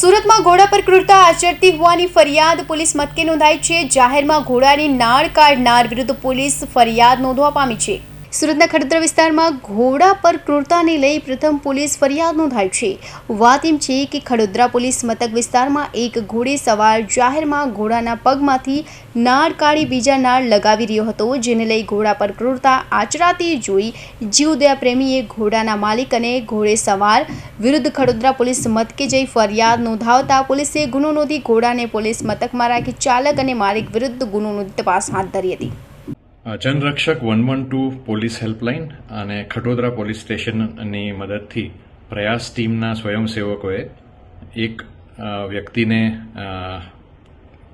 સુરતમાં ઘોડા પર ક્રૂરતા આચરતી હોવાની ફરિયાદ પોલીસ મથકે નોંધાઈ છે. જાહેરમાં ઘોડાની નાળ કાઢનાર વિરુદ્ધ પોલીસ ફરિયાદ નોંધવા પામી છે. સુરતના ખડતર વિસ્તારમાં ઘોડા પર ક્રૂરતાને લઈ પ્રથમ પોલીસ ફરિયાદ નોંધાઈ છે. વાત એમ છે કે ખડોદરા પોલીસ મથક વિસ્તારમાં એક ઘોડે સવાર જાહેરમાં ઘોડાના પગમાંથી નાળ કાઢી બીજા નાળ લગાવી રહ્યો હતો, જેને લઈ ઘોડા પર ક્રૂરતા આચરાતી જોઈ જીવદયા પ્રેમીએ ઘોડાના માલિક અને ઘોડે સવાર વિરુદ્ધ ખડોદરા પોલીસ મથકે જઈ ફરિયાદ નોંધાવતા પોલીસે ગુનો નોંધી ઘોડાને પોલીસ મથકમાં રાખી ચાલક અને માલિક વિરુદ્ધ ગુનો નોંધી તપાસ હાથ ધરી હતી. Janrakshak one one two police helpline અને ખટોદરા પોલીસ સ્ટેશનની મદદથી પ્રયાસ ટીમના સ્વયંસેવકોએ એક વ્યક્તિને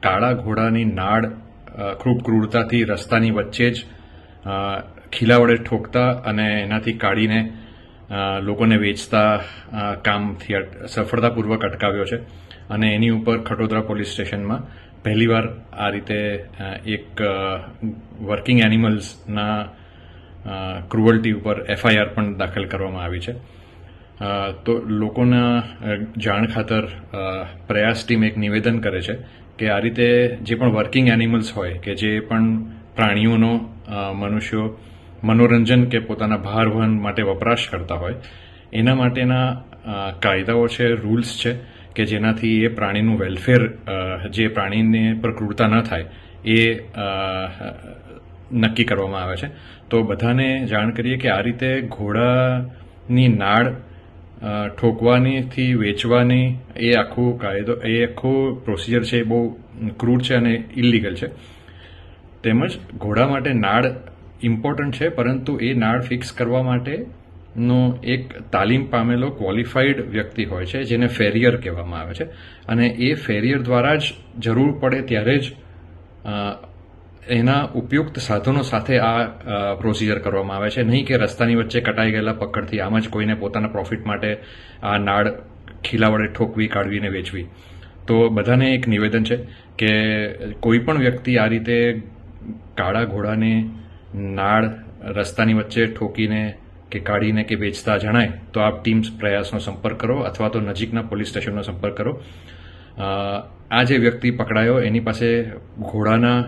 કાળા ઘોડાની નાળ ખૂબ ક્રૂરતાથી રસ્તાની વચ્ચે જ ખીલા વડે ઠોકતા અને એનાથી કાઢીને લોકોને વેચતા કામથી સફળતાપૂર્વક અટકાવ્યો છે. અને એની ઉપર ખટોદરા પોલીસ સ્ટેશનમાં પહેલીવાર આ રીતે એક વર્કિંગ એનિમલ્સના ક્રુઅલ્ટી ઉપર એફઆઈઆર પણ દાખલ કરવામાં આવી છે. તો લોકોના જાણ ખાતર પ્રયાસ ટીમ એક નિવેદન કરે છે કે આ રીતે જે પણ વર્કિંગ એનિમલ્સ હોય કે જે પણ પ્રાણીઓનો મનુષ્યો મનોરંજન કે પોતાના ભાર વહન માટે વપરાશ કરતા હોય, એના માટેના કાયદાઓ છે, રૂલ્સ છે કે જેનાથી એ પ્રાણીનું વેલફેર જે પ્રાણીને પર ક્રૂરતા ન થાય, એ નક્કી કરવામાં આવે છે. તો બધાને જાણ કરીએ કે આ રીતે ઘોડાની નાળ ઠોકવાનીથી વેચવાની એ આખું કાયદો, એ આખું પ્રોસિજર છે એ બહુ ક્રૂર છે અને ઇલીગલ છે. તેમજ ઘોડા માટે નાળ ઇમ્પોર્ટન્ટ છે, પરંતુ એ નાળ ફિક્સ કરવા માટે નો એક તાલીમ પામેલો ક્વોલિફાઈડ વ્યક્તિ હોય છે, જેને ફેરિયર કહેવામાં આવે છે. અને એ ફેરિયર દ્વારા જ જરૂર પડે ત્યારે જ એના ઉપયુક્ત સાધનો સાથે આ પ્રોસિજર કરવામાં આવે છે. નહીં કે રસ્તાની વચ્ચે કટાઈ ગયેલા પકડથી આમ જ કોઈને પોતાના પ્રોફિટ માટે આ નાળ ખીલા વડે ઠોકવી, કાઢવીને વેચવી. તો બધાને એક નિવેદન છે કે કોઈ પણ વ્યક્તિ આ રીતે કાળા ઘોડાને નાળ રસ્તાની વચ્ચે ઠોકીને કે કાઢીને કે વેચતા જણાય, તો આપ ટીમ્સ પ્રયાસનો સંપર્ક કરો અથવા તો નજીકના પોલીસ સ્ટેશનનો સંપર્ક કરો. આ જે વ્યક્તિ પકડાયો, એની પાસે ઘોડાના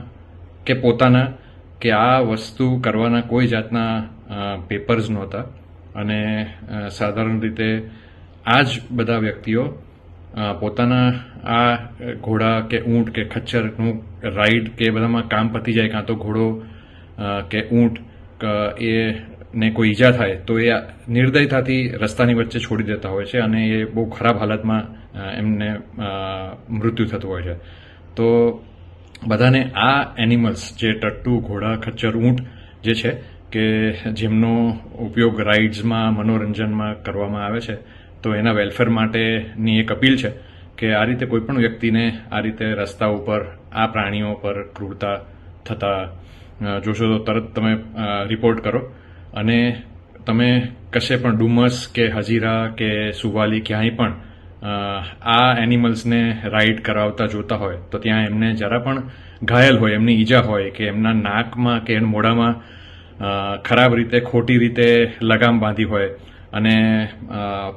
કે પોતાના કે આ વસ્તુ કરવાના કોઈ જાતના પેપર્સ નહોતા. અને સાધારણ રીતે આ જ બધા વ્યક્તિઓ પોતાના આ ઘોડા કે ઊંટ કે ખચ્ચરનું રાઈડ કે બધામાં કામ પતી જાય, કાં તો ઘોડો કે ઊંટ એ ને કોઈ ઈજા થાય, તો એ નિર્દયતાથી રસ્તાની વચ્ચે છોડી દેતા હોય છે અને એ બહુ ખરાબ હાલતમાં એમને મૃત્યુ થતું હોય છે. તો બધાને આ એનિમલ્સ જે ટટ્ટુ, ઘોડા, ખચ્ચર, ઊંટ જે છે, કે જેમનો ઉપયોગ રાઇડ્સમાં મનોરંજનમાં કરવામાં આવે છે, તો એના વેલફેર માટેની એક અપીલ છે કે આ રીતે કોઈ પણ વ્યક્તિને આ રીતે રસ્તા ઉપર, આ પ્રાણીઓ પર ક્રૂરતા થતા જોશો તો તરત તમે રિપોર્ટ કરો. અને તમે કશે પણ ડુમસ કે હજીરા કે સુવાલી ક્યાંય પણ આ એનિમલ્સને રાઈડ કરાવતા જોતા હોય, તો ત્યાં એમને જરા પણ ઘાયલ હોય, એમની ઈજા હોય કે એમના નાકમાં કે એના મોઢામાં ખરાબ રીતે, ખોટી રીતે લગામ બાંધી હોય અને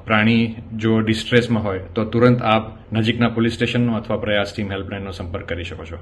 પ્રાણી જો ડિસ્ટ્રેસમાં હોય, તો તુરંત આપ નજીકના પોલીસ સ્ટેશનનો અથવા પ્રયાસ ટીમ હેલ્પલાઇનનો સંપર્ક કરી શકો છો.